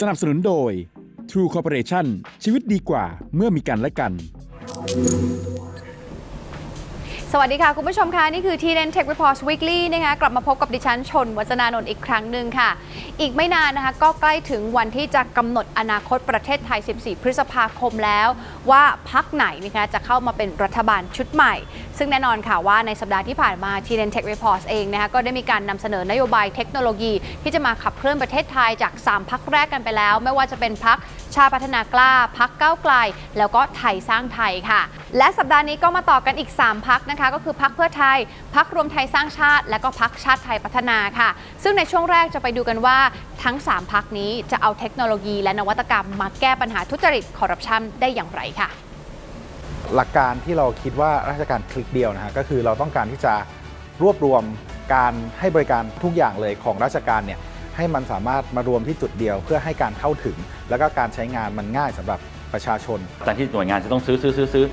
สนับสนุนโดย True Corporation ชีวิตดีกว่าเมื่อมีกันและกัน สวัสดีค่ะ คุณผู้ชมค่ะ นี่คือ TN Tech Report Weekly นะคะกลับมาพบกับดิฉันชนวัฒนานนท์อีกครั้งหนึ่งค่ะ อีกไม่นานนะคะ ก็ใกล้ถึงวันที่จะกำหนดอนาคตประเทศไทย 14 พฤษภาคมแล้ว ว่าพักไหนนะคะจะเข้ามาเป็นรัฐบาลชุดใหม่ ซึ่งแน่นอนค่ะว่าในสัปดาห์ที่ผ่านมา TN Tech Reports เองนะคะก็ได้มีการนำเสนอนโยบายเทคโนโลยี ที่จะมาขับเคลื่อนประเทศไทยจาก 3 พักแรกกันไปแล้ว ไม่ว่าจะเป็นพักชาติพัฒนากล้าพักก้าวไกล แล้วก็ไทยสร้างไทยค่ะ และสัปดาห์นี้ก็มาต่อกันอีก 3 พักนะคะ ก็คือพักเพื่อไทยพักรวมไทยสร้างชาติ และก็พักชาติไทยพัฒนาค่ะ ซึ่งในช่วงแรกจะไปดูกันว่าทั้ง 3 พักนี้จะเอาเทคโนโลยี และนวัตกรรมมาแก้ปัญหาทุจริตคอร์รัปชันได้อย่างไรค่ะ หลักการที่เราคิดว่าราชการคลิกเดียวนะฮะก็คือเราต้องการที่จะรวบรวมการให้บริการทุกอย่างเลยของราชการเนี่ยให้มันสามารถมารวมที่จุดเดียว เพื่อให้การเข้าถึง แล้วก็การใช้งานมันง่ายสำหรับประชาชนแต่ที่หน่วยงานจะต้องซื้อซื้อซื้อซื้อ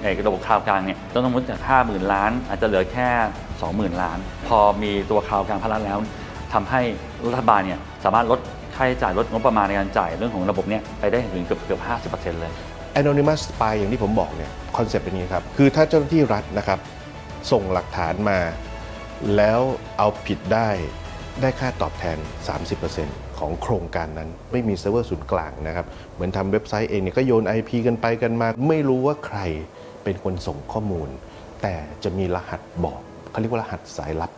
ไอ้ระบบคลาวด์กลางเนี่ยต้องสมมติจาก5 0,000ล้าน อาจจะเหลือแค่ 20,000 ล้าน พอมีตัวคลาวด์กลางพลังแล้วทำให้รัฐบาลเนี่ยสามารถลดค่าใช้จ่ายลดงบประมาณในการจ่ายเรื่องของระบบเนี่ยไปได้ถึงเกือบเกือบ50%เลย Anonymous Spy อย่างที่ผมบอกเนี่ยคอนเซปต์เป็นอย่างนี้ครับ คือถ้าเจ้าหน้าที่รัฐนะครับ ส่งหลักฐานมา แล้วเอาผิดได้ได้ค่าตอบแทน 30%ของโครงการนั้น ไม่มีเซิร์ฟเวอร์ศูนย์กลางนะครับ เหมือนทำเว็บไซต์เองเนี่ยก็โยน IP กันไปกันมา ไม่รู้ว่าใครเป็นคนส่งข้อมูล แต่จะมีรหัสบอกเขาเรียกว่ารหัสสายลับ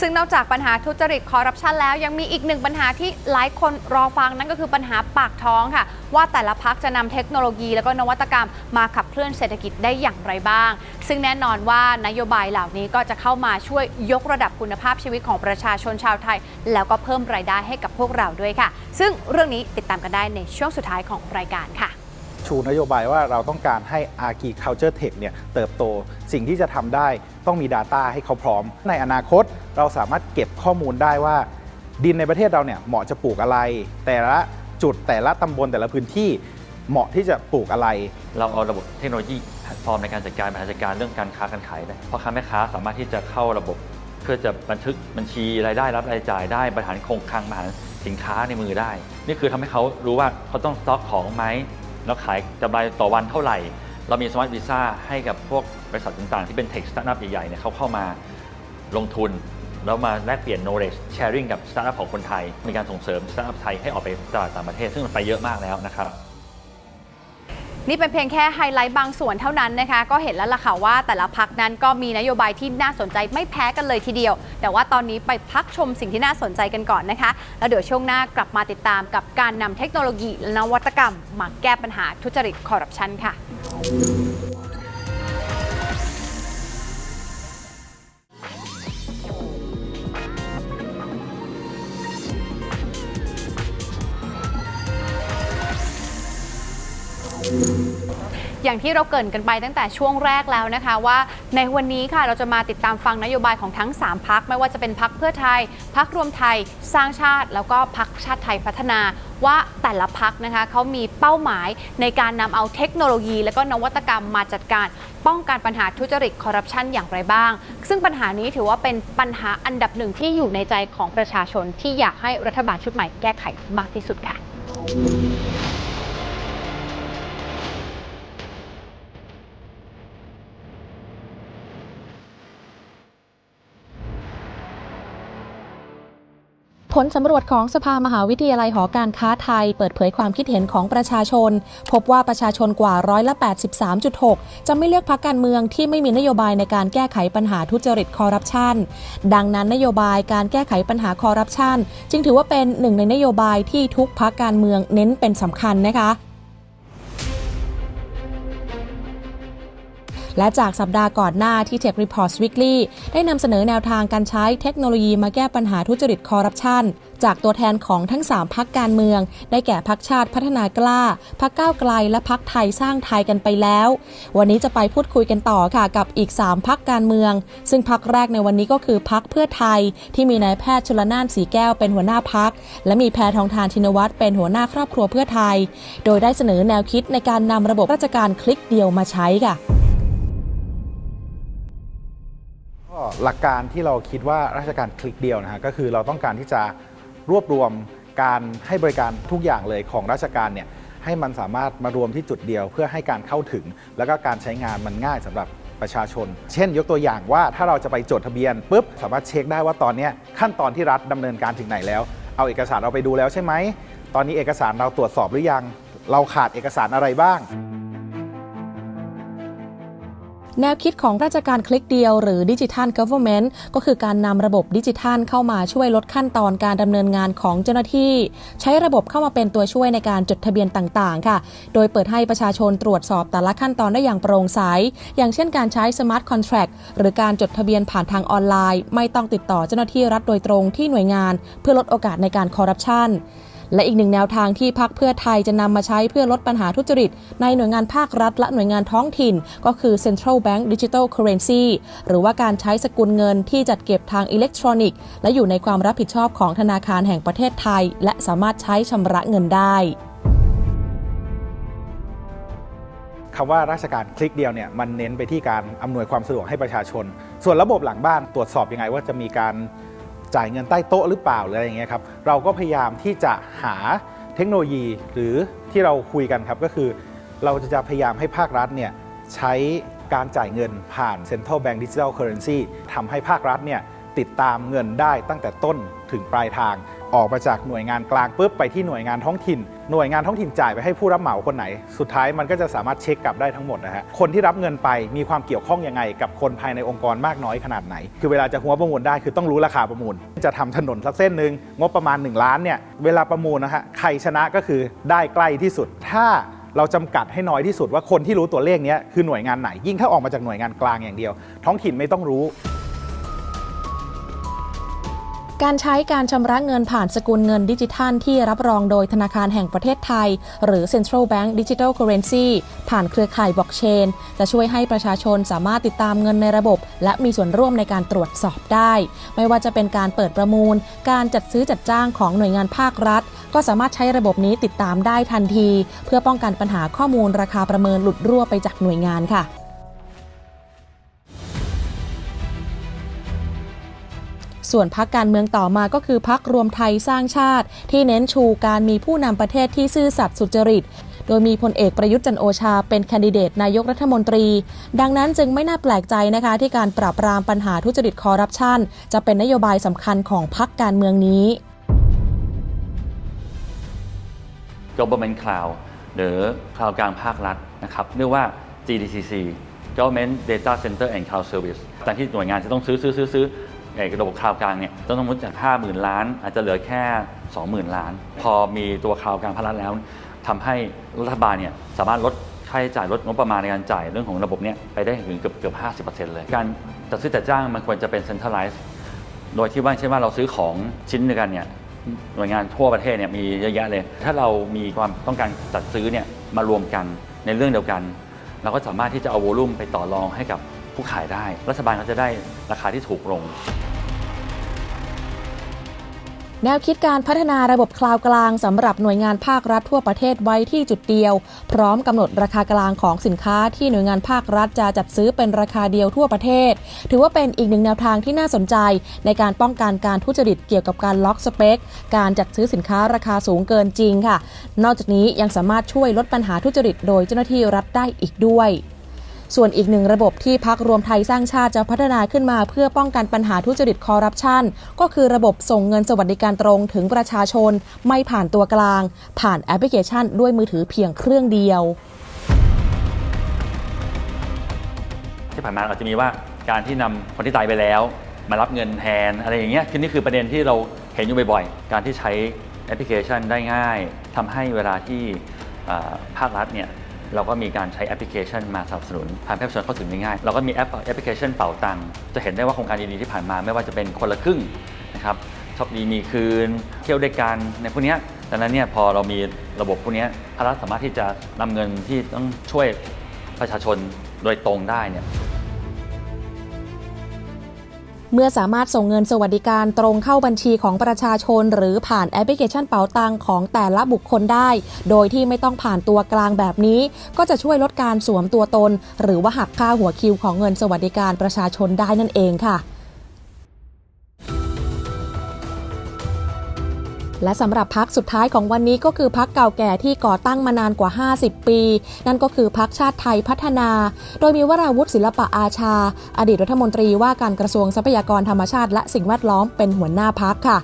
ซึ่งนอกจากปัญหาทุจริตคอร์รัปชันแล้วยังมีอีกหนึ่งปัญหาที่หลายคนรอฟังนั่นก็คือปัญหาปากท้องค่ะ ว่าแต่ละพักจะนำเทคโนโลยี แล้วก็นวัตกรรมมาขับเคลื่อนเศรษฐกิจได้อย่างไรบ้าง ซึ่งแน่นอนว่านโยบายเหล่านี้ก็จะเข้ามาช่วยยกระดับคุณภาพชีวิตของประชาชนชาวไทย แล้วก็เพิ่มรายได้ให้กับพวกเราด้วยค่ะ ซึ่งเรื่องนี้ติดตามกันได้ในช่วงสุดท้ายของรายการค่ะ ชูนโยบายว่าเราต้องการให้ Agriculture Tech เนี่ยเติบโต สิ่งที่จะทำได้ต้องมี Data ให้เขาพร้อม ในอนาคตเราสามารถเก็บข้อมูลได้ว่า ดินในประเทศเราเนี่ยเหมาะจะปลูกอะไร แต่ละจุดแต่ละตำบลแต่ละพื้นที่เหมาะที่จะปลูกอะไร เราเอาระบบเทคโนโลยีแพลตฟอร์มในการจัดการบริหารจัดการเรื่องการค้าการขายได้พ่อค้าแม่ค้าสามารถที่จะเข้าระบบ เพื่อจะบันทึกบัญชีรายได้รับรายจ่ายได้บริหารคงคลังบริหารสินค้าในมือได้ นี่คือทำให้เขารู้ว่าเขาต้องสต็อกของไหม เราขายกำไรต่อวันเท่าไหร่ เรามีสมาร์ทวีซ่าให้กับพวกบริษัทต่างๆ ที่เป็นเทคสตาร์ทอัพใหญ่ๆเนี่ยเขาเข้ามาลงทุน แล้วมาแลกเปลี่ยน knowledge sharing กับสตาร์ทอัพของคนไทย มีการส่งเสริมสตาร์ทอัพไทยให้ออกไปตลาดต่างประเทศ ซึ่งมันไปเยอะมากแล้วนะครับ นี่เป็นเพียงแค่ไฮไลท์บางส่วนเท่านั้นนะคะ ก็เห็นแล้วล่ะค่ะว่าแต่ละพักนั้นก็มีนโยบายที่น่าสนใจไม่แพ้กันเลยทีเดียว แต่ว่าตอนนี้ไปพักชมสิ่งที่น่าสนใจกันก่อนนะคะ แล้วเดี๋ยวช่วงหน้ากลับมาติดตามกับการนำเทคโนโลยีและนวัตกรรมมาแก้ปัญหาทุจริตคอร์รัปชันค่ะ อย่างที่เราเกรินกันไปตั้งแต่ช่วงแรกแล้วนะคะ ว่าในวันนี้ค่ะเราจะมาติดตามฟังนโยบายของทั้ง 3พักไม่ว่าจะเป็นพักเพื่อไทยพักรวมไทยสร้างชาติ แล้วก็พักชาติไทยพัฒนาว่าแต่ละพักนะคะเขามีเป้าหมายในการนำเอาเทคโนโลยี และก็นวัตกรรมมาจัดการ ป้องกันปัญหาทุจริตคอร์รัปชันอย่างไรบ้าง ซึ่งปัญหานี้ถือว่าเป็นปัญหาอันดับหนึ่งที่อยู่ในใจของประชาชนที่อยากให้รัฐบาลชุดใหม่แก้ไขมากที่สุดค่ะ ผลสำรวจของสภามหาวิทยาลัยหอการค้าไทย เปิดเผยความคิดเห็นของประชาชน พบว่าประชาชนกว่าร้อยละ 83.6 จะไม่เลือกพรรคการเมืองที่ไม่มีนโยบายในการแก้ไขปัญหาทุจริตคอร์รัปชันดังนั้นนโยบายการแก้ไขปัญหาคอร์รัปชันจึงถือว่าเป็นหนึ่งในนโยบายที่ทุกพรรคการเมืองเน้นเป็นสำคัญนะคะ และจากสัปดาห์ก่อนหน้าที่ Tech Reports Weekly ได้นำเสนอแนวทางการใช้เทคโนโลยีมาแก้ปัญหาทุจริตคอร์รัปชันจากตัวแทนของทั้ง 3พักการเมือง ได้แก่พักชาติพัฒนากล้า พักก้าวไกล และพักไทยสร้างไทยกันไปแล้ว วันนี้จะไปพูดคุยกันต่อค่ะกับอีก 3พักการเมือง ซึ่งพักแรกในวันนี้ก็คือพักเพื่อไทย ที่มีนายแพทย์ชลนานสีแก้วเป็นหัวหน้าพัก และมีแพทองทานชินวัตรเป็นหัวหน้าครอบครัวเพื่อไทย โดยได้เสนอแนวคิดในการนำระบบราชการคลิกเดียวมาใช้ค่ะ หลักการที่เราคิดว่าราชการคลิกเดียวนะฮะก็คือเราต้องการที่จะรวบรวมการให้บริการทุกอย่างเลยของราชการเนี่ยให้มันสามารถมารวมที่จุดเดียว เพื่อให้การเข้าถึง แล้วก็การใช้งานมันง่ายสำหรับประชาชน เช่น ยกตัวอย่างว่าถ้าเราจะไปจดทะเบียนปุ๊บสามารถเช็คได้ว่าตอนนี้ขั้นตอนที่รัฐดำเนินการถึงไหนแล้ว เอาเอกสารเราไปดูแล้วใช่ไหมตอนนี้เอกสารเราตรวจสอบหรือยัง เราขาดเอกสารอะไรบ้าง แนวคิดของราชการคลิกเดียวหรือดิจิทัล Government ก็คือการนำระบบดิจิทัลเข้ามาช่วยลดขั้นตอนการดำเนินงานของเจ้าหน้าที่ ใช้ระบบเข้ามาเป็นตัวช่วยในการจดทะเบียนต่างๆ ค่ะ โดยเปิดให้ประชาชนตรวจสอบแต่ละขั้นตอนได้อย่างโปร่งใส อย่างเช่นการใช้ Smart Contract หรือการจดทะเบียนผ่านทางออนไลน์ ไม่ต้องติดต่อเจ้าหน้าที่รัฐโดยตรงที่หน่วยงาน เพื่อลดโอกาสในการคอร์รัปชัน และอีกหนึ่งแนวทางที่พักเพื่อไทยจะนำมาใช้เพื่อลดปัญหาทุจริต ในหน่วยงานภาครัฐและหน่วยงานท้องถิ่น ก็คือ Central Bank Digital Currency หรือว่าการใช้สกุลเงินที่จัดเก็บทางอิเล็กทรอนิกส์ และอยู่ในความรับผิดชอบของธนาคารแห่งประเทศไทย และสามารถใช้ชำระเงินได้คำว่าราชการคลิกเดียวเนี่ยมันเน้นไปที่การอำนวยความสะดวกให้ประชาชน ส่วนระบบหลังบ้านตรวจสอบยังไงว่าจะมีการ จ่ายเงินใต้โต๊ะหรือเปล่าหรืออะไรอย่างเงี้ยครับเราก็พยายามที่จะหาเทคโนโลยีหรือที่เราคุยกันครับก็คือ เราจะพยายามให้ภาครัฐเนี่ยใช้การจ่ายเงินผ่าน Central Bank Digital Currency ทำให้ภาครัฐเนี่ยติดตามเงินได้ตั้งแต่ต้นถึงปลายทาง ออกมาจากหน่วยงานกลางปุ๊บไปที่หน่วยงานท้องถิ่น หน่วยงานท้องถิ่นจ่ายไปให้ผู้รับเหมาคนไหน สุดท้ายมันก็จะสามารถเช็คกลับได้ทั้งหมดนะฮะคนที่รับเงินไปมีความเกี่ยวข้องยังไง กับคนภายในองค์กรมากน้อยขนาดไหน คือเวลาจะหัวประมูลได้คือต้องรู้ราคาประมูล จะทำถนนสักเส้นหนึ่งงบประมาณ 1 ล้านเนี่ยเวลาประมูลนะฮะใครชนะก็คือได้ใกล้ที่สุด ถ้าเราจำกัดให้น้อยที่สุดว่าคนที่รู้ตัวเลขนี้คือหน่วยงานไหน ยิ่งถ้าออกมาจากหน่วยงานกลางอย่างเดียว ท้องถิ่นไม่ต้องรู้ การใช้การชำระเงินผ่านสกุลเงินดิจิทัล ที่รับรองโดยธนาคารแห่งประเทศไทย หรือ Central Bank Digital Currency ผ่านเครือข่ายบล็อกเชน จะช่วยให้ประชาชนสามารถติดตามเงินในระบบ และมีส่วนร่วมในการตรวจสอบได้ ไม่ว่าจะเป็นการเปิดประมูล การจัดซื้อจัดจ้างของหน่วยงานภาครัฐ ก็สามารถใช้ระบบนี้ติดตามได้ทันที เพื่อป้องกันปัญหาข้อมูลราคาประเมินหลุดรั่วไปจากหน่วยงานค่ะ ส่วนพักการเมืองต่อมาก็คือพักรวมไทยสร้างชาติ ที่เน้นชูการมีผู้นำประเทศที่ซื่อสัตย์สุจริต โดยมีพลเอกประยุทธ์จันโอชาเป็นแคนดิเดตนายกรัฐมนตรี ดังนั้นจึงไม่น่าแปลกใจนะคะที่การปราบปรามปัญหาทุจริตคอร์รัปชันจะเป็นนโยบายสำคัญของพักการเมืองนี้ Government Cloud หรือ Cloud กลางภาครัฐนะครับเรียกว่า GDCC Government Data Center and Cloud Service การที่หน่วยงานจะต้องซื้อซื้อซื้อซื้อ ไอ้ระบบคลาวกลางเนี่ยต้องต้องมุดจาก 50,000 ล้าน อาจจะเหลือแค่ 20,000 ล้าน พอมีตัวคลาวกลางภาครัฐแล้วทำให้รัฐบาลเนี่ยสามารถลดค่าใช้จ่ายลดงบประมาณในการจ่ายเรื่องของระบบเนี้ไปได้ถึงเกือบเกือบ 50%เลย การจัดซื้อจัดจ้างมันควรจะเป็น centralized โดยที่ว่าเช่นว่าเราซื้อของชิ้นเดียวกันเนี่ยหน่วยงานทั่วประเทศเนี่ยมีเยอะแยะเลย ถ้าเรามีความต้องการจัดซื้อเนี่ยมารวมกันในเรื่องเดียวกัน เราก็สามารถที่จะเอาโวลุ่มไปต่อรองให้กับ ผู้ขายได้ รัฐบาลก็จะได้ราคาที่ถูกลง แนวคิดการพัฒนาระบบคลาวกลางสำหรับหน่วยงานภาครัฐทั่วประเทศไว้ที่จุดเดียว พร้อมกำหนดราคากลางของสินค้าที่หน่วยงานภาครัฐจะจัดซื้อเป็นราคาเดียวทั่วประเทศ ถือว่าเป็นอีกหนึ่งแนวทางที่น่าสนใจ ในการป้องกันการทุจริตเกี่ยวกับการล็อกสเปค การจัดซื้อสินค้าราคาสูงเกินจริงค่ะ นอกจากนี้ยังสามารถช่วยลดปัญหาทุจริตโดยเจ้าหน้าที่รัฐได้อีกด้วย ส่วนอีกหนึ่งระบบที่พักรวมไทยสร้างชาติจะพัฒนาขึ้นมา เพื่อป้องกันปัญหาทุจริตคอร์รัปชันก็คือระบบส่งเงินสวัสดิการตรงถึงประชาชน ไม่ผ่านตัวกลาง ผ่านแอปพลิเคชัน ด้วยมือถือเพียงเครื่องเดียว ที่ผ่านมาอาจจะมีว่าการที่นำคนที่ตายไปแล้ว มารับเงินแทนอะไรอย่างเงี้ยคือนี่คือประเด็นที่เราเห็นอยู่บ่อยๆ การที่ใช้แอปพลิเคชันได้ง่ายทำให้เวลาที่ภาครัฐเนี่ย เราก็มีการใช้แอปพลิเคชันมาสนับสนุนทำให้ประชาชนเข้าถึงได้ง่ายเราก็มีแอปแอปพลิเคชันเป่าตังค์จะเห็นได้ว่าโครงการดีๆที่ผ่านมาไม่ว่าจะเป็นคนละครึ่งนะครับชอบดีมีคืน เที่ยวด้วยกันในพวกนี้ดังนั้นเนี่ยพอเรามีระบบพวกนี้ภาครัฐสามารถที่จะนำเงินที่ต้องช่วยประชาชนโดยตรงได้เนี่ย เมื่อสามารถส่งเงินสวัสดิการตรงเข้าบัญชีของประชาชน หรือผ่านแอปพลิเคชันเป๋าตังของแต่ละบุคคลได้ โดยที่ไม่ต้องผ่านตัวกลางแบบนี้ ก็จะช่วยลดการสวมตัวตน หรือว่าหักค่าหัวคิวของเงินสวัสดิการประชาชนได้นั่นเองค่ะ และสำหรับพักสุดท้ายของวันนี้ก็คือพักเก่าแก่ที่ก่อตั้งมานานกว่า 50 ปี นั่นก็คือพักชาติไทยพัฒนา โดยมีวราวุฒิศิลปะอาชา อดีตรัฐมนตรีว่าการกระทรวงทรัพยากรธรรมชาติ และสิ่งแวดล้อมเป็นหัวหน้าพักค่ะ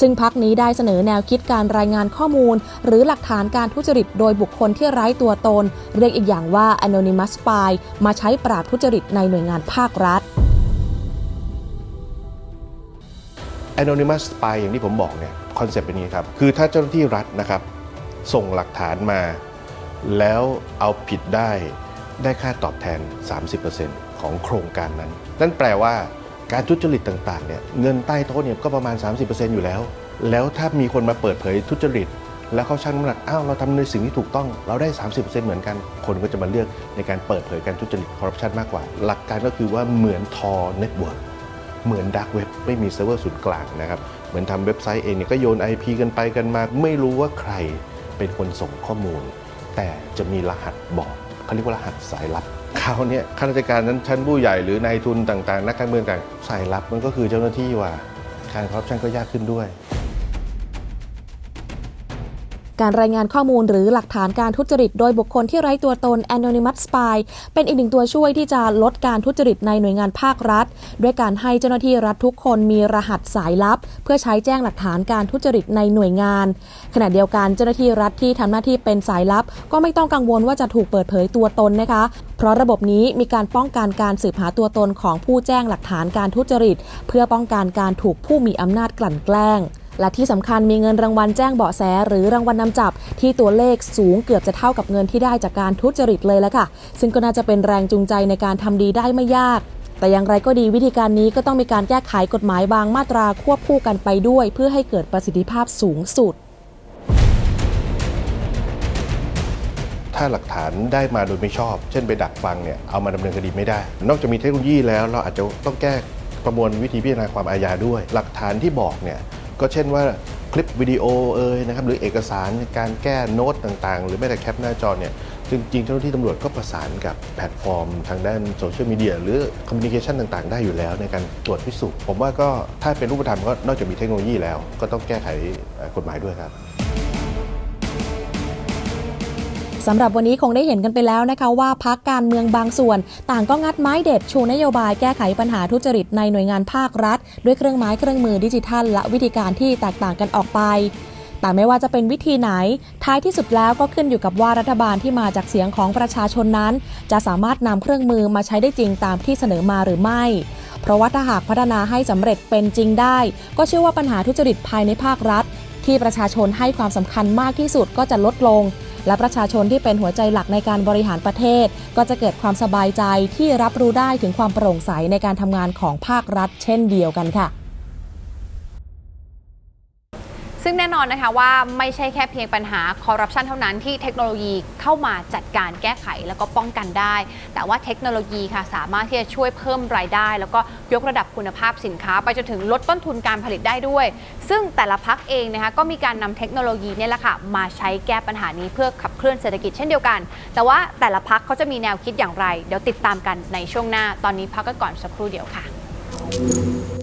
ซึ่งพักนี้ได้เสนอแนวคิดการรายงานข้อมูล หรือหลักฐานการทุจริตโดยบุคคลที่ไร้ตัวตน เรียกอีกอย่างว่า anonymous spy มาใช้ปราบทุจริตในหน่วยงานภาครัฐ Anonymous Spy อย่างที่ผมบอกเนี่ย คอนเซปต์เป็นอย่างนี้ครับ คือถ้าเจ้าหน้าที่รัฐนะครับ ส่งหลักฐานมา แล้วเอาผิดได้ได้ค่าตอบแทน 30%ของโครงการนั้น นั่นแปลว่าการทุจริตต่างๆเนี่ยเงินใต้โต๊ะเนี่ยก็ประมาณ 30%อยู่แล้ว แล้วถ้ามีคนมาเปิดเผยทุจริต แล้วเขาชั่งน้ำหนักอ้าวเราทำในสิ่งที่ถูกต้อง เราได้ 30%เหมือนกัน คนก็จะมาเลือกในการเปิดเผยการทุจริตคอร์รัปชันมากกว่า หลักการก็คือว่าเหมือนทอเน็ตเวิร์ก เหมือนดักเว็บไม่มีเซิร์ฟเวอร์ศูนย์กลางนะครับเหมือนทำเว็บไซต์เองเนี่ยก็โยน IP กันไปกันมา ไม่รู้ว่าใครเป็นคนส่งข้อมูล แต่จะมีรหัสบอกเขาเรียกว่ารหัสสายลับคราวเนี้ยข้าราชการนั้นชั้นผู้ใหญ่หรือนายทุนต่างๆ นักการเมืองต่างสายลับมันก็คือเจ้าหน้าที่ว่าการคอร์รัปชันก็ยากขึ้นด้วย การรายงานข้อมูลหรือหลักฐานการทุจริต โดยบุคคลที่ไร้ตัวตน anonymous spy เป็นอีกหนึ่งตัวช่วยที่จะลดการทุจริตในหน่วยงานภาครัฐ ด้วยการให้เจ้าหน้าที่รัฐทุกคนมีรหัสสายลับ เพื่อใช้แจ้งหลักฐานการทุจริตในหน่วยงาน ขณะเดียวกันเจ้าหน้าที่รัฐที่ทำหน้าที่เป็นสายลับ ก็ไม่ต้องกังวลว่าจะถูกเปิดเผยตัวตนนะคะ เพราะระบบนี้มีการป้องกันการสืบหาตัวตนของผู้แจ้งหลักฐานการทุจริต เพื่อป้องกันการถูกผู้มีอำนาจกลั่นแกล้ง และที่สำคัญมีเงินรางวัลแจ้งเบาะแส หรือรางวัลนำจับ ที่ตัวเลขสูงเกือบจะเท่ากับเงินที่ได้จากการทุจริตเลยแล้วค่ะ ซึ่งก็น่าจะเป็นแรงจูงใจในการทำดีได้ไม่ยากแต่อย่างไรก็ดีวิธีการนี้ก็ต้องมีการแก้ไขกฎหมายบางมาตราควบคู่กันไปด้วย เพื่อให้เกิดประสิทธิภาพสูงสุด ถ้าหลักฐานได้มาโดยไม่ชอบ เช่นไปดักฟังเนี่ยเอามาดำเนินคดีไม่ได้ นอกจากมีเทคโนโลยีแล้วเราอาจจะต้องแก้ประมวลวิธีพิจารณาความอาญาด้วย หลักฐานที่บอกเนี่ย ก็เช่นว่าคลิปวิดีโอเอ่ยนะครับหรือเอกสารการแก้โน้ตต่างๆ หรือแม้แต่แคปหน้าจอเนี่ยจริงๆเจ้าหน้าที่ตำรวจก็ประสานกับแพลตฟอร์ม ทางด้านโซเชียลมีเดียหรือคอมมิวนิเคชันต่างๆ ได้อยู่แล้วในการตรวจพิสูจน์ผมว่าก็ถ้าเป็นรูปธรรมก็นอกจากมีเทคโนโลยีแล้ว ก็ต้องแก้ไขกฎหมายด้วยครับ สำหรับวันนี้คงได้เห็นกันไปแล้วนะคะว่าพักการเมืองบางส่วน ต่างก็งัดไม้เด็ดชูนโยบายแก้ไขปัญหาทุจริตในหน่วยงานภาครัฐ ด้วยเครื่องไม้เครื่องมือดิจิทัล และวิธีการที่แตกต่างกันออกไปแต่ไม่ว่าจะเป็นวิธีไหน ท้ายที่สุดแล้วก็ขึ้นอยู่กับว่ารัฐบาลที่มาจากเสียงของประชาชนนั้น จะสามารถนำเครื่องมือมาใช้ได้จริงตามที่เสนอมาหรือไม่ เพราะว่าถ้าหากพัฒนาให้สำเร็จเป็นจริงได้ ก็เชื่อว่าปัญหาทุจริตภายในภาครัฐ ที่ประชาชนให้ความสำคัญมากที่สุดก็จะลดลง และประชาชนที่เป็นหัวใจหลักในการบริหารประเทศ ก็จะเกิดความสบายใจที่รับรู้ได้ถึงความโปร่งใสในการทำงานของภาครัฐ เช่นเดียวกันค่ะ ซึ่งแน่นอนนะคะว่าไม่ใช่แค่เพียงปัญหาคอร์รัปชันเท่านั้นที่เทคโนโลยีเข้ามาจัดการแก้ไขแล้วก็ป้องกันได้ แต่ว่าเทคโนโลยีค่ะสามารถที่จะช่วยเพิ่มรายได้ แล้วก็ยกระดับคุณภาพสินค้า ไปจนถึงลดต้นทุนการผลิตได้ด้วย ซึ่งแต่ละพักเองนะคะก็มีการนำเทคโนโลยีเนี่ยแหละค่ะมาใช้แก้ปัญหานี้เพื่อขับเคลื่อนเศรษฐกิจเช่นเดียวกัน แต่ว่าแต่ละพักเขาจะมีแนวคิดอย่างไร เดี๋ยวติดตามกันในช่วงหน้า ตอนนี้พักกันก่อนสักครู่เดียวค่ะ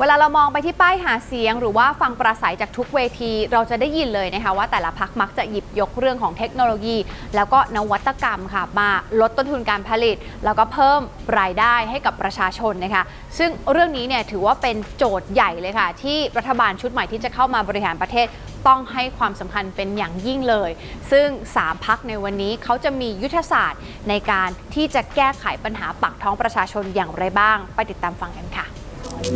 เวลาเรามองไปที่ป้ายหาเสียง หรือว่าฟังปราศัยจากทุกเวที เราจะได้ยินเลยนะคะว่าแต่ละพักมักจะหยิบยกเรื่องของเทคโนโลยี แล้วก็นวัตกรรมค่ะ มาลดต้นทุนการผลิต แล้วก็เพิ่มรายได้ให้กับประชาชนนะคะ ซึ่งเรื่องนี้เนี่ยถือว่าเป็นโจทย์ใหญ่เลยค่ะ ที่รัฐบาลชุดใหม่ที่จะเข้ามาบริหารประเทศต้องให้ความสำคัญเป็นอย่างยิ่งเลย ซึ่ง 3 พักในวันนี้เขาจะมียุทธศาสตร์ในการที่จะแก้ไขปัญหาปากท้องประชาชนอย่างไรบ้าง ไปติดตามฟังกันค่ะ เช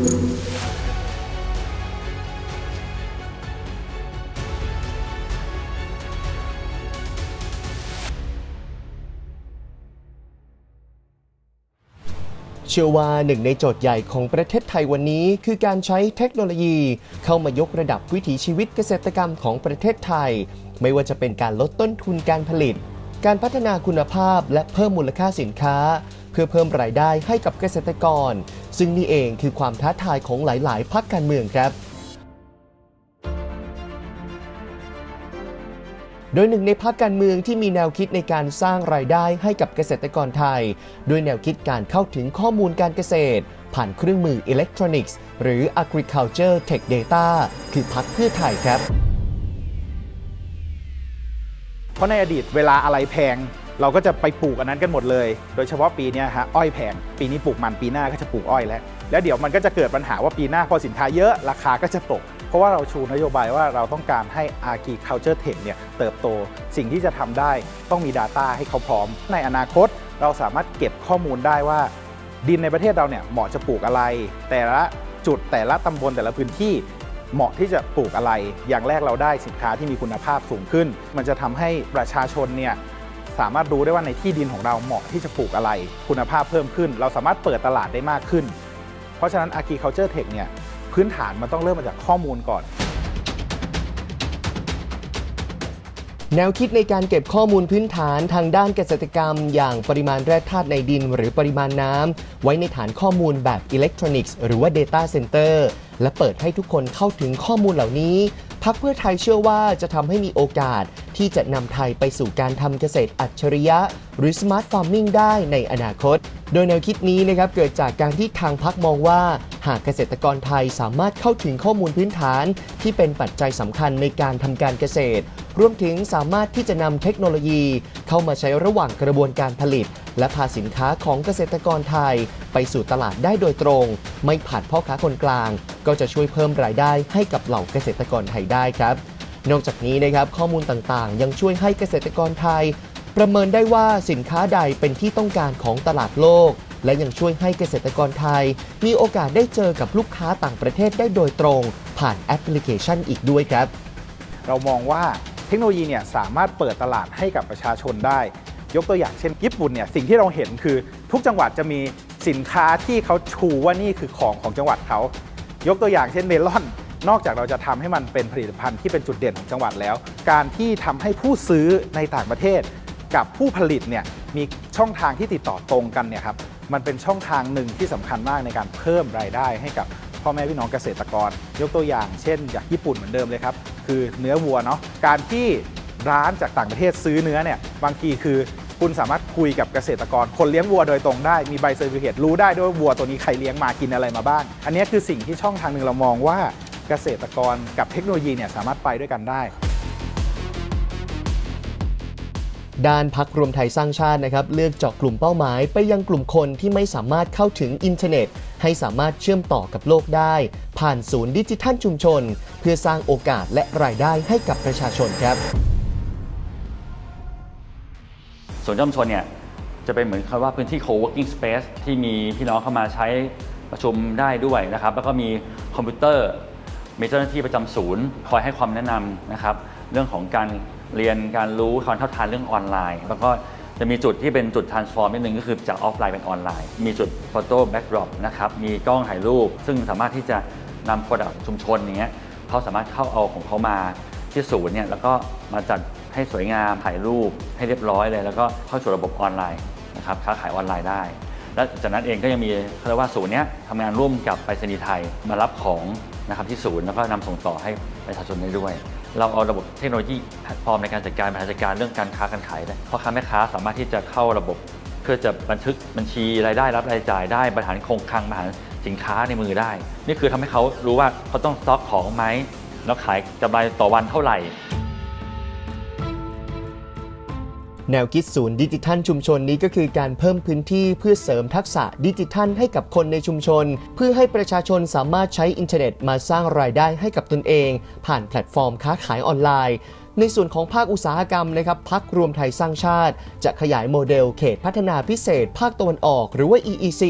ื่อว่าหนึ่งในโจทย์ใหญ่ของประเทศไทยวันนี้ คือการใช้เทคโนโลยี เข้ามายกระดับวิถีชีวิตเกษตรกรรมของประเทศไทย ไม่ว่าจะเป็นการลดต้นทุนการผลิต การพัฒนาคุณภาพและเพิ่มมูลค่าสินค้า พื่อเพิ่มรายได้ให้กับเกษตรกร ซึ่งนี่เองคือความท้าทายของหลาย ๆพักการเมืองครับโดยหนึ่งในภาคการเมืองที่มีแนวคิดในการสร้างรายได้ให้กับเกษตรกรไทย ด้วยแนวคิดการเข้าถึงข้อมูลการเกษตร ผ่านเครื่องมืออิเล็กทรอนิกส์หรือ Agriculture Tech Data คือพักเพื่อไทยครับ เพราะในอดีตเวลาอะไรแพง เราก็จะไปปลูกอันนั้นกันหมดเลย โดยเฉพาะปีนี้ฮะอ้อยแพงปีนี้ปลูกมันปีหน้าก็จะปลูกอ้อยแล้ว แล้วเดี๋ยวมันก็จะเกิดปัญหาว่าปีหน้าพอสินค้าเยอะราคาก็จะตก เพราะว่าเราชูนโยบายว่าเราต้องการให้ Agriculture Tech เนี่ยเติบโต สิ่งที่จะทำได้ต้องมี Data ให้เขาพร้อม ในอนาคตเราสามารถเก็บข้อมูลได้ว่าดินในประเทศเราเนี่ยเหมาะจะปลูกอะไร แต่ละจุดแต่ละตำบลแต่ละพื้นที่เหมาะที่จะปลูกอะไร อย่างแรกเราได้สินค้าที่มีคุณภาพสูงขึ้น มันจะทำให้ประชาชนเนี่ย สามารถรู้ได้ว่าในที่ดินของเราเหมาะที่จะปลูกอะไร คุณภาพเพิ่มขึ้น เราสามารถเปิดตลาดได้มากขึ้น เพราะฉะนั้น Agriculture Tech เนี่ยพื้นฐานมันต้องเริ่มมาจากข้อมูลก่อน แนวคิดในการเก็บข้อมูลพื้นฐานทางด้านเกษตรกรรม อย่างปริมาณแร่ธาตุในดิน หรือปริมาณน้ำไว้ในฐานข้อมูลแบบอิเล็กทรอนิกส์หรือว่า Data Center และเปิดให้ทุกคนเข้าถึงข้อมูลเหล่านี้ พักเพื่อไทยเชื่อว่าจะทำให้มีโอกาสที่จะนำไทยไปสู่การทำเกษตรอัจฉริยะ หรือ Smart Farming ได้ในอนาคต โดยแนวคิดนี้นะครับเกิดจากการที่ทางพักมองว่าหากเกษตรกรไทยสามารถเข้าถึงข้อมูลพื้นฐาน ที่เป็นปัจจัยสำคัญในการทำการเกษตร รวมถึงสามารถที่จะนำเทคโนโลยี เข้ามาใช้ระหว่างกระบวนการผลิต และพาสินค้าของเกษตรกรไทย ไปสู่ตลาดได้โดยตรง ไม่ผ่านพ่อค้าคนกลาง ก็จะช่วยเพิ่มรายได้ให้กับเหล่าเกษตรกรไทยได้ครับ นอกจากนี้นะครับข้อมูลต่างๆ ยังช่วยให้เกษตรกรไทย ประเมินได้ว่าสินค้าใดเป็นที่ต้องการของตลาดโลกและยังช่วยให้เกษตรกรไทย มีโอกาสได้เจอกับลูกค้าต่างประเทศได้โดยตรง ผ่านแอปพลิเคชันอีกด้วยครับ เรามองว่า เทคโนโลยีเนี่ยสามารถเปิดตลาดให้กับประชาชนได้ ยกตัวอย่างเช่นญี่ปุ่นเนี่ยสิ่งที่เราเห็นคือทุกจังหวัดจะมีสินค้าที่เขาชูว่านี่คือของของจังหวัดเขา ยกตัวอย่างเช่นเมลอน นอกจากเราจะทำให้มันเป็นผลิตภัณฑ์ที่เป็นจุดเด่นของจังหวัดแล้ว การที่ทำให้ผู้ซื้อในต่างประเทศ กับผู้ผลิตเนี่ยมีช่องทางที่ติดต่อตรงกันเนี่ยครับมันเป็นช่องทางหนึ่งที่สำคัญมากในการเพิ่มรายได้ให้กับ พ่อแม่พี่น้องเกษตรกร ยกตัวอย่างเช่นจากญี่ปุ่นเหมือนเดิมเลยครับ คือเนื้อวัวเนาะการที่ร้านจากต่างประเทศซื้อเนื้อเนี่ยบางทีคือคุณสามารถคุยกับเกษตรกร คนเลี้ยงวัวโดยตรงได้มีใบเซอร์ติฟิเคตรู้ได้ด้วยวัวตัวนี้ใครเลี้ยงมากินอะไรมาบ้าง อันนี้คือสิ่งที่ช่องทางหนึ่งเรามองว่าเกษตรกรกับเทคโนโลยีเนี่ยสามารถไปด้วยกันได้ ด้านพักรวมไทยสร้างชาตินะครับ เลือกเจาะกลุ่มเป้าหมายไปยังกลุ่มคนที่ไม่สามารถเข้าถึงอินเทอร์เน็ต ให้สามารถเชื่อมต่อกับโลกได้ ผ่านศูนย์ดิจิทัลชุมชน เพื่อสร้างโอกาสและรายได้ให้กับประชาชนครับส่วนย่อมชนเนี่ยจะเป็นเหมือนคำว่าพื้นที่ co-working space ที่มีพี่น้องเข้ามาใช้ประชุมได้ด้วยนะครับ แล้วก็มีคอมพิวเตอร์ มีเจ้าหน้าที่ประจำศูนย์ คอยให้ความแนะนำนะครับ เรื่องของการเรียนการรู้ความเท่าทันเรื่องออนไลน์ แล้วก็ จะมีจุดที่เป็นจุด transform นิดนึงก็คือจากออฟไลน์เป็นออนไลน์ มีจุด photo backdrop นะครับ มีกล้องถ่ายรูป ซึ่งสามารถที่จะนำ product ชุมชนอย่างเงี้ยเขาสามารถเข้าเอาของเขามาที่ศูนย์เนี่ยแล้วก็มาจัดให้สวยงามถ่ายรูปให้เรียบร้อยเลย แล้วก็เข้าสู่ระบบออนไลน์นะครับค้าขายออนไลน์ได้ และจากนั้นเองก็ยังมีเขาเรียกว่าศูนย์เนี้ยทำงานร่วมกับไปรษณีย์ไทยมารับของนะครับที่ศูนย์แล้วก็นำส่งต่อให้ประชาชนได้ด้วย เราเอาระบบเทคโนโลยีแพลตฟอร์มในการจัดการบริหารจัดการเรื่องการค้าการขายได้เพราะค้าแม่ค้าสามารถที่จะเข้าระบบ เพื่อจะบันทึกบัญชีรายได้รับรายจ่ายได้บริหารคงคลังบริหารสินค้าในมือได้ นี่คือทำให้เขารู้ว่าเขาต้องสต็อกของไหมแล้วขายกำไรต่อวันเท่าไหร่ แนวคิดศูนย์ดิจิทัลชุมชนนี้ก็คือการเพิ่มพื้นที่เพื่อเสริมทักษะดิจิทัลให้กับคนในชุมชน เพื่อให้ประชาชนสามารถใช้อินเทอร์เน็ตมาสร้างรายได้ให้กับตนเอง ผ่านแพลตฟอร์มค้าขายออนไลน์ ในส่วนของภาคอุตสาหกรรมนะครับพักรวมไทยสร้างชาติ จะขยายโมเดลเขตพัฒนาพิเศษ ภาคตะวันออก หรือว่า EEC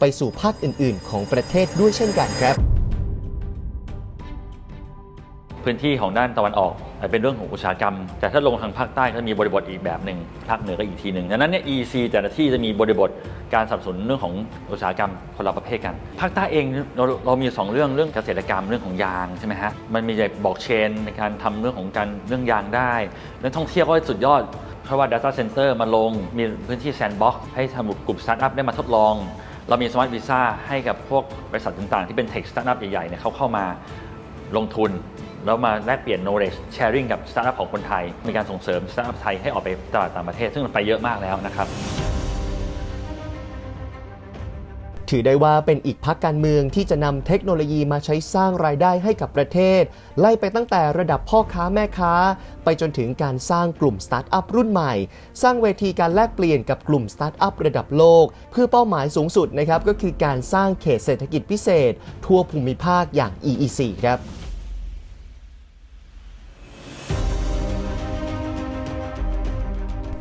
ไปสู่ภาคอื่น ๆ ของประเทศด้วยเช่นกันครับ พื้นที่ของด้านตะวันออก เป็นเรื่องของอุตสาหกรรม แต่ถ้าลงทางภาคใต้ก็มีบริบทอีกแบบหนึ่งภาคเหนือก็อีกทีหนึ่งดังนั้นเนี่ย EC แต่ละที่จะมีบริบทการสนับสนุนเรื่องของอุตสาหกรรมคนละประเภทกัน ภาคใต้เองเราเรามีสองเรื่องเรื่องเกษตรกรรมเรื่องของยางใช่ไหมฮะมันมีบล็อกเชนในการทำเรื่องของการเรื่องยางได้เรื่องท่องเที่ยวก็สุดยอดเพราะว่า Data Center มาลงมีพื้นที่แซนด์บ็อกซ์ให้ทำกลุ่มสตาร์ทอัพได้มาทดลอง เรามีสมาร์ทวีซ่าให้กับพวกบริษัทต่างๆ ที่เป็นเทคสตาร์ทอัพใหญ่ๆเนี่ยเขาเข้ามาลงทุน แล้วมาแลกเปลี่ยน knowledge sharing กับสตาร์ทอัพของคนไทย มีการส่งเสริมสตาร์ทอัพไทยให้ออกไปตลาดต่างประเทศ ซึ่งมันไปเยอะมากแล้วนะครับ ถือได้ว่าเป็นอีกพักการเมืองที่จะนำเทคโนโลยีมาใช้สร้างรายได้ให้กับประเทศ ไล่ไปตั้งแต่ระดับพ่อค้าแม่ค้า ไปจนถึงการสร้างกลุ่มสตาร์ทอัพรุ่นใหม่ สร้างเวทีการแลกเปลี่ยนกับกลุ่มสตาร์ทอัพระดับโลก เพื่อเป้าหมายสูงสุดนะครับก็คือการสร้างเขตเศรษฐกิจพิเศษ ทั่วภูมิภาคอย่าง EEC ครับ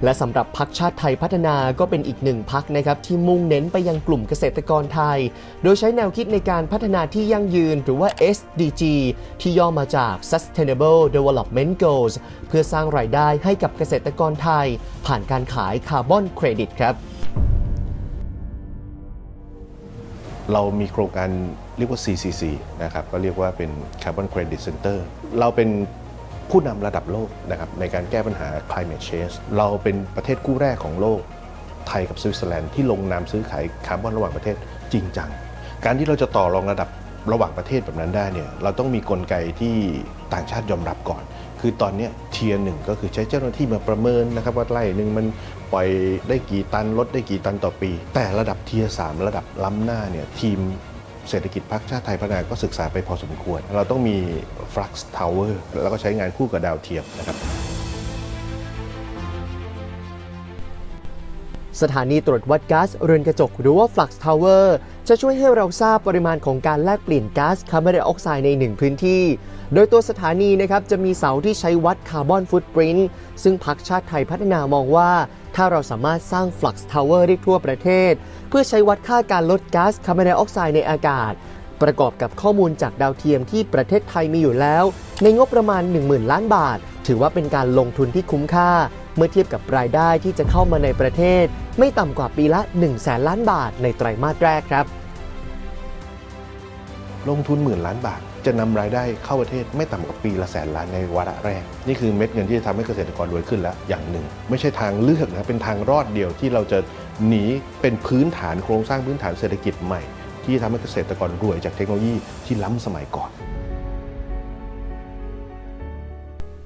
และสำหรับพักชาติไทยพัฒนาก็เป็นอีกหนึ่งพักนะครับที่มุ่งเน้นไปยังกลุ่มเกษตรกรไทย โดยใช้แนวคิดในการพัฒนาที่ยั่งยืนหรือว่า SDG ที่ย่อมาจาก Sustainable Development Goals เพื่อสร้างรายได้ให้กับเกษตรกรไทย ผ่านการขายคาร์บอนเครดิตครับ เรามีโครงการเรียกว่า CCC นะครับ ก็เรียกว่าเป็น Carbon Credit Center เราเป็น ผู้นำระดับโลกนะครับในการแก้ปัญหา climate change เราเป็นประเทศคู่แรกของโลก ไทยกับสวิตเซอร์แลนด์ที่ลงนามซื้อขายคาร์บอนระหว่างประเทศจริงจัง การที่เราจะต่อรองระดับระหว่างประเทศแบบนั้นได้เนี่ยเราต้องมีกลไกที่ต่างชาติยอมรับก่อน คือตอนนี้เทียร์หนึ่งก็คือใช้เจ้าหน้าที่มาประเมินนะครับว่าไร่หนึ่งมันปล่อยได้กี่ตันลดได้กี่ตันต่อปี แต่ระดับเทียร์สามระดับล้ำหน้าเนี่ยทีม เศรษฐกิจพรรคชาติไทยพัฒนาก็ศึกษาไปพอสมควร เราต้องมี Flux Tower แล้วก็ใช้งานคู่กับดาวเทียมนะครับสถานีตรวจวัดก๊าซเรือนกระจกหรือว่า Flux Tower จะช่วยให้เราทราบปริมาณของการแลกเปลี่ยนก๊าซคาร์บอนไดออกไซด์ในหนึ่งพื้นที่ โดยตัวสถานีนะครับจะมีเสาที่ใช้วัดคาร์บอนฟุตปรินต์ซึ่งพักชาติไทยพัฒนามองว่า ถ้าเราสามารถสร้าง Flux Tower ได้ทั่วประเทศ เพื่อใช้วัดค่าการลดก๊าซคาร์บอนไดออกไซด์ในอากาศ ประกอบกับข้อมูลจากดาวเทียมที่ประเทศไทยมีอยู่แล้ว ในงบประมาณ 10,000 ล้านบาท ถือว่าเป็นการลงทุนที่คุ้มค่า เมื่อเทียบกับรายได้ที่จะเข้ามาในประเทศ ไม่ต่ำกว่าปีละ 1 0 0 0 0แสนล้านบาทในไตรมาสแรกครับ ลงทุนหมื่นล้านบาท จะนำรายได้เข้าประเทศไม่ต่ำกว่าปีละแสนล้านในวาระแรก นี่คือเม็ดเงินที่จะทำให้เกษตรกรรวยขึ้นแล้วอย่างหนึ่ง ไม่ใช่ทางเลือกนะเป็นทางรอดเดียวที่เราจะหนีเป็นพื้นฐานโครงสร้างพื้นฐานเศรษฐกิจใหม่ ที่ทำให้เกษตรกรรวยจากเทคโนโลยีที่ล้ำสมัยก่อน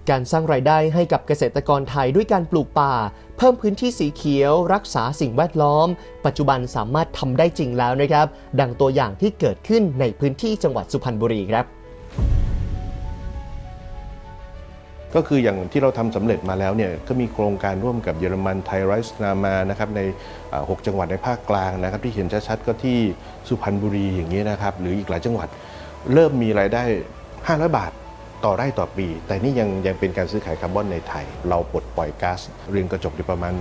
การสร้างรายได้ให้กับเกษตรกรไทยด้วยการปลูกป่า เพิ่มพื้นที่สีเขียว รักษาสิ่งแวดล้อม ปัจจุบันสามารถทำได้จริงแล้วนะครับ ดังตัวอย่างที่เกิดขึ้นในพื้นที่จังหวัดสุพรรณบุรีครับ ก็คืออย่างที่เราทำสำเร็จมาแล้วเนี่ยก็มีโครงการร่วมกับเยอรมันไทยไรส์นามานะครับในอ่าหกจังหวัดในภาคกลางนะครับที่เห็นชัดๆก็ที่สุพรรณบุรีอย่างนี้นะครับหรืออีกหลายจังหวัด เริ่มมีรายได้ 500 บาท ต่อไร่ต่อปี แต่นี่ยังยังเป็นการซื้อขายคาร์บอนในไทย เราปลดปล่อยก๊าซเรือนกระจกอยู่ประมาณ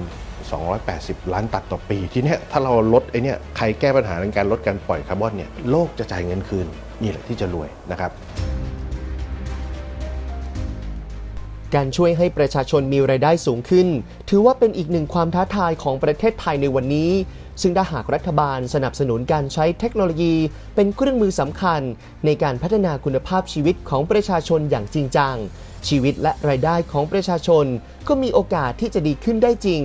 280 ล้านตันต่อปี ทีเนี้ยถ้าเราลดไอ้เนี่ยใครแก้ปัญหาในการลดการปล่อยคาร์บอนเนี่ยโลกจะจ่ายเงินคืนนี่แหละที่จะรวยนะครับการช่วยให้ประชาชนมีรายได้สูงขึ้น ถือว่าเป็นอีกหนึ่งความท้าทายของประเทศไทยในวันนี้ ซึ่งถ้าหากรัฐบาลสนับสนุนการใช้เทคโนโลยี เป็นเครื่องมือสำคัญ ในการพัฒนาคุณภาพชีวิตของประชาชนอย่างจริงจัง ชีวิตและรายได้ของประชาชน ก็มีโอกาสที่จะดีขึ้นได้จริง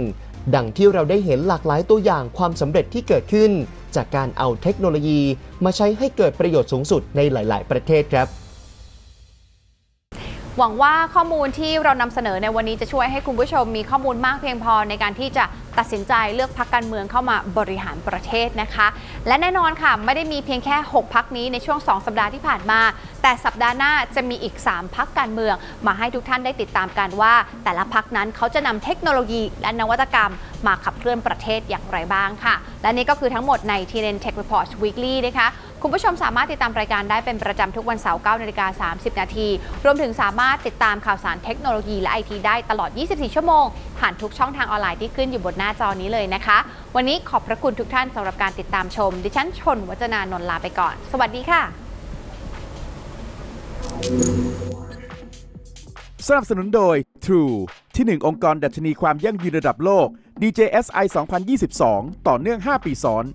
ดังที่เราได้เห็นหลากหลายตัวอย่างความสำเร็จที่เกิดขึ้น จากการเอาเทคโนโลยี มาใช้ให้เกิดประโยชน์สูงสุดในหลาย ๆ ประเทศครับ หวังว่าข้อมูลที่เรานำเสนอในวันนี้จะช่วยให้คุณผู้ชมมีข้อมูลมากเพียงพอในการที่จะตัดสินใจเลือกพักการเมืองเข้ามาบริหารประเทศนะคะ และแน่นอนค่ะ ไม่ได้มีเพียงแค่ 6 พักนี้ในช่วง 2 สัปดาห์ที่ผ่านมา แต่สัปดาห์หน้าจะมีอีก 3 พักการเมือง มาให้ทุกท่านได้ติดตามกันว่า แต่ละพักนั้นเขาจะนำเทคโนโลยีและนวัตกรรมมาขับเคลื่อนประเทศอย่างไรบ้างค่ะ และนี่ก็คือทั้งหมดใน TNN Tech Report Weekly นะคะ คุณผู้ชมสามารถติดตามรายการได้เป็นประจำทุกวันเสาร์9นาฬิกา30 นาที รวมถึงสามารถติดตามข่าวสารเทคโนโลยีและไอทีได้ตลอด 24 ชั่วโมง ผ่านทุกช่องทางออนไลน์ที่ขึ้นอยู่บนหน้าจอนี้เลยนะคะ วันนี้ขอบพระคุณทุกท่านสำหรับการติดตามชม ดิฉันชนวัจนานนท์ลาไปก่อน สวัสดีค่ะ สนับสนุนโดย True ที่ 1 องค์กรดัชนีความยั่งยืนระดับโลก DJSI 2022 ต่อเนื่อง 5 ปีซ้อน